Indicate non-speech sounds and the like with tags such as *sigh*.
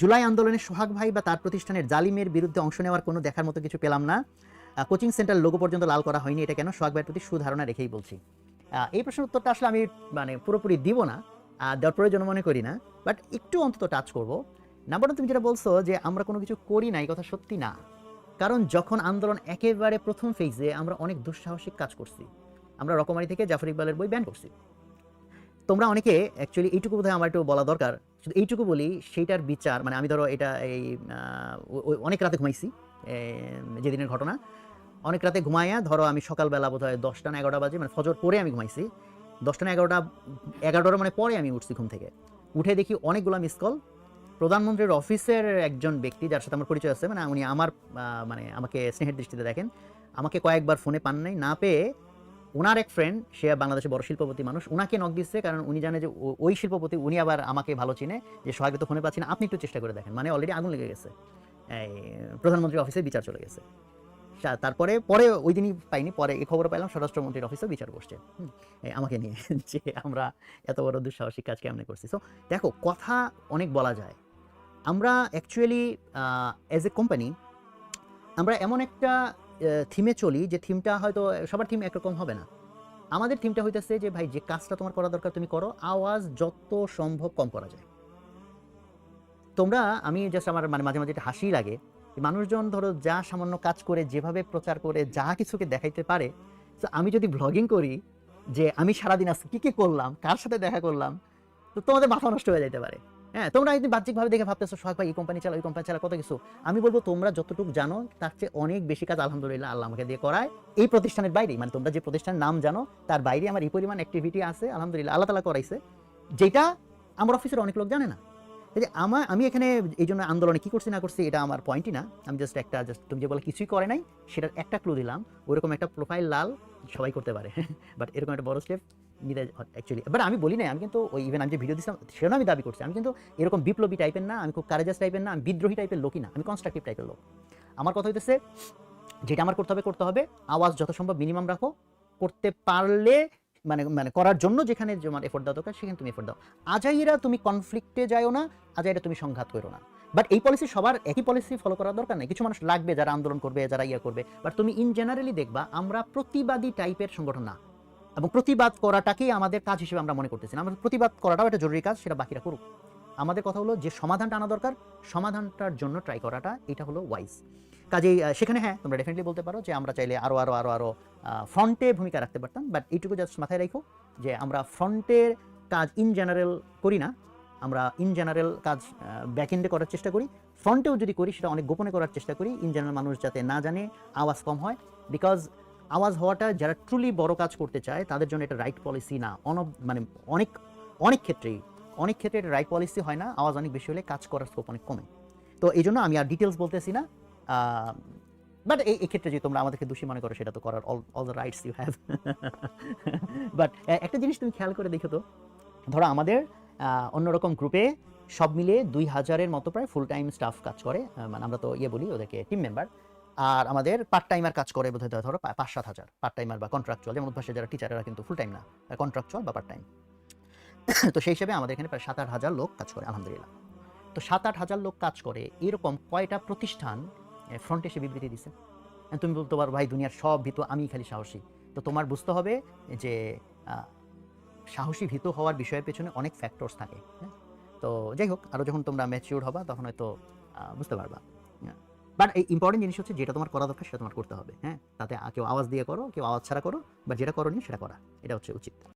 জুলাই আন্দোলনে সোহাগ ভাই বা তার প্রতিষ্ঠানের জালিমের বিরুদ্ধে অংশ নেওয়ার কোনো দেখার মতো কিছু পেলাম না। কোচিং সেন্টার লোগো পর্যন্ত লাল করা হয়নি, এটা কেন? সোহাগ ভাইয়ের প্রতি সুধারণা রেখেই বলছি। এই প্রশ্নের উত্তরটা আসলে আমি মানে পুরোপুরি দিব না দেওয়ার প্রয়োজন মনে করি না, বাট একটু অন্তত টাচ করব। নাম্বার তুমি যেটা বলছো যে আমরা কোনো কিছু করি না, এই কথা সত্যি না। কারণ যখন আন্দোলন একেবারে প্রথম ফেজে আমরা অনেক দুঃসাহসিক কাজ করছি। আমরা রকমারি থেকে জাফর ইকবালের বই ব্যান করছি। তোমরা অনেকে অ্যাকচুয়ালি এইটুকু বোধহয় আমার একটু বলা দরকার। শুধু এইটুকু বলি, সেইটার বিচার মানে আমি ধরো এটা এই অনেক রাতে ঘুমাইছি যেদিনের ঘটনা। অনেক রাতে ঘুমাইয়া ধরো আমি সকালবেলা বোধ হয় দশটা না এগারোটা বাজে মানে ফজর পরে আমি ঘুমাইছি। দশটা না এগারোটা, এগারোটার মানে পরে আমি উঠছি ঘুম থেকে। উঠে দেখি অনেকগুলো মিস কল প্রধানমন্ত্রীর অফিসের একজন ব্যক্তি যার সাথে আমার পরিচয় আছে মানে উনি আমার মানে আমাকে স্নেহের দৃষ্টিতে দেখেন, আমাকে কয়েকবার ফোনে পান নাই। না পেয়ে ওনার এক ফ্রেন্ড সে বাংলাদেশে বড় শিল্পপতি মানুষ ওনাকে নক দিচ্ছে কারণ উনি জানে যে ওই শিল্পপতি উনি আবার আমাকে ভালো চিনে, যে সোহাগে তো ফোনে পাচ্ছি না, আপনি একটু চেষ্টা করে দেখেন। মানে অলরেডি আগুন লেগে গেছে। এই, প্রধানমন্ত্রীর অফিসে বিচার চলে গেছে। তারপরে, পরে ওই দিনই পাইনি, পরে এই খবর পাইলাম, স্বরাষ্ট্রমন্ত্রীর অফিসে বিচার করছে। আমাকে নিয়ে, *laughs* যে আমরা এত বড় দুঃসাহসিক কাজ কেমনে করছি। সো দেখো, কথা অনেক বলা যায়। আমরা অ্যাকচুয়ালি অ্যাজ এ কোম্পানি আমরা এমন একটা থিমে চলি, যে থিমটা হয়তো সবার থিম একরকম হবে না। আমাদের থিমটা হইতেছে যে, ভাই, যে কাজটা তোমার করা দরকার তুমি করো, আওয়াজ যত সম্ভব কম করা যায়। তোমরা, আমি জাস্ট আমার মানে মাঝে মাঝে এটা হাসি লাগে মানুষজন ধরো যা সামান্য কাজ করে, যেভাবে প্রচার করে, যা কিছুকে দেখাইতে পারে, তো আমি যদি ব্লগিং করি, যে আমি সারাদিন আজকে কী কী করলাম, কার সাথে দেখা করলাম, তো তোমাদের মাথা নষ্ট হয়ে যেতে পারে। হ্যাঁ তোমরা একদিন বাহ্যিকভাবে দেখে ভাবতেছো সোহাগ ভাই, এই কোম্পানি চালা ওই কোম্পানি চালা কত কিছু? আমি বলব, তোমরা যতটুকু জানো, তার চেয়ে অনেক বেশি কাজ আলহামদুলিল্লাহ আল্লাহ আমাকে দিয়ে করায়। এই প্রতিষ্ঠানের বাইরেই মানে তোমরা যে প্রতিষ্ঠানের নাম জানো, তার বাইরে আমার এই পরিমাণ অ্যাক্টিভিটি আছে, আলহামদুলিল্লাহ আল্লাহ তালা করাইছে। যেটা আমার অফিসের অনেক লোক জানে না। যে আমার আমি এখানে এই জন্য আন্দোলনে কি করছি না করছি, এটা আমার পয়েন্টই না। আমি জাস্ট একটা জাস্ট তুমি যে বলে কিছুই করে নাই, সেটার একটা ক্লু দিলাম। ওরকম একটা প্রোফাইল লাল, সবাই করতে পারে। *laughs* বাট এরকম একটা বড় স্টেপ নিতে অ্যাকচুয়ালি বাট আমি বলি না আমি কিন্তু ওই ইভেন আমি যে ভিডিও দিচ্ছিলাম সেটাও আমি দাবি করছি। আমি কিন্তু এরকম বিপ্লবী টাইপের না, আমি খুব কারেজাস টাইপের না, আমি বিদ্রোহী টাইপের লোকই না, আমি কনস্ট্রাকটিভ টাইপের লোক। আমার কথা হইতেছে, যেটা আমার করতে হবে করতে হবে, আওয়াজ যত সম্ভব মিনিমাম রাখো, করতে পারলে মানে মানে করার জন্য যেখানে তোমার এফোর্ট দেওয়া দরকার, সেখানে তুমি এফোর্ট দাও। আজাইরা তুমি কনফ্লিক্টে যাও না, আজাইরা তুমি সংঘাত করো না। বাট এই পলিসি সবার, একই পলিসি ফলো করার দরকার নেই। কিছু মানুষ লাগবে, যারা আন্দোলন করবে, যারা ইয়ে করবে। বাট তুমি ইন জেনারেলি দেখবা, আমরা প্রতিবাদী টাইপের সংগঠন না। এবং প্রতিবাদ করাটাকেই আমাদের কাজ হিসেবে আমরা মনে করতেছি আমাদের প্রতিবাদ করাটাও একটা জরুরি কাজ, সেটা বাকিরা করুক। আমাদের কথা হলো যে সমাধানটা আনা দরকার, সমাধানটার জন্য ট্রাই করাটা, এটা হলো ওয়াইজ কাজেই সেখানে হ্যাঁ তোমরা ডেফিনেটলি বলতে পারো যে আমরা চাইলে আরও আরও আরও আরও ফ্রন্টে ভূমিকা রাখতে পারতাম বাট এইটুকু জাস্ট মাথায় রাখো যে আমরা ফ্রন্টের কাজ ইন জেনারেল করি না। আমরা ইন জেনারেল কাজ ব্যাক এন্ডে করার চেষ্টা করি। ফ্রন্টেও যদি করি, সেটা অনেক গোপনে করার চেষ্টা করি। ইন জেনারেল মানুষ যাতে না জানে, আওয়াজ কম হয় বিকজ আওয়াজ হওয়াটা যারা ট্রুলি বড় কাজ করতে চায়, তাদের জন্য এটা রাইট পলিসি না। অন মানে অনেক অনেক ক্ষেত্রেই অনেক ক্ষেত্রে এটা রাইট পলিসি হয় না। আওয়াজ অনেক বেশি হলে কাজ করার স্কোপ অনেক কমে। তো এই জন্য আমি আর ডিটেলস বলতেছি না। বাট এই ক্ষেত্রে যে তোমরা আমাদেরকে দোষী মনে করো, সেটা তো করার all all the rights you have but একটা জিনিস তুমি খেয়াল করে দেখো তো। ধরো আমাদের অন্যরকম গ্রুপে সব মিলে দুই হাজারের মতো প্রায় ফুল টাইম স্টাফ কাজ করে। মানে আমরা তো ইয়ে বলি ওদেরকে টিম মেম্বার আর আমাদের পার্ট টাইমার কাজ করে বোধহয় ধরো পাঁচ সাত হাজার পার্ট টাইমার বা কন্ট্রাকচুয়াল যেমন উদ্ভাসে যারা টিচারেরা কিন্তু ফুল টাইম না কন্ট্রাকচুয়াল বা পার্ট টাইম *coughs* তো সেই হিসেবে আমাদের এখানে প্রায় সাত আট হাজার লোক কাজ করে, আলহামদুলিল্লাহ। তো সাত আট হাজার লোক কাজ করে, এরকম কয়টা প্রতিষ্ঠান ফ্রন্টে এসে বিবৃতি দিছে? তুমি বলতে পারো, ভাই, দুনিয়ার সব ভীত আমি খালি সাহসী। তো তোমার বুঝতে হবে যে সাহসী, ভীত হওয়ার বিষয়ের পেছনে অনেক ফ্যাক্টরস থাকে হ্যাঁ? তো যাই হোক আরও যখন তোমরা ম্যাচিউর হবা, তখন হয়তো বুঝতে পারবা বাট এই ইম্পর্টেন্ট জিনিস হচ্ছে যেটা তোমার করা দরকার সেটা তোমার করতে হবে হ্যাঁ? তাতে কেউ আওয়াজ দিয়ে করো, কেউ আওয়াজ ছাড়া করো, বা যেটা করো নি সেটা করা। এটা হচ্ছে উচিত।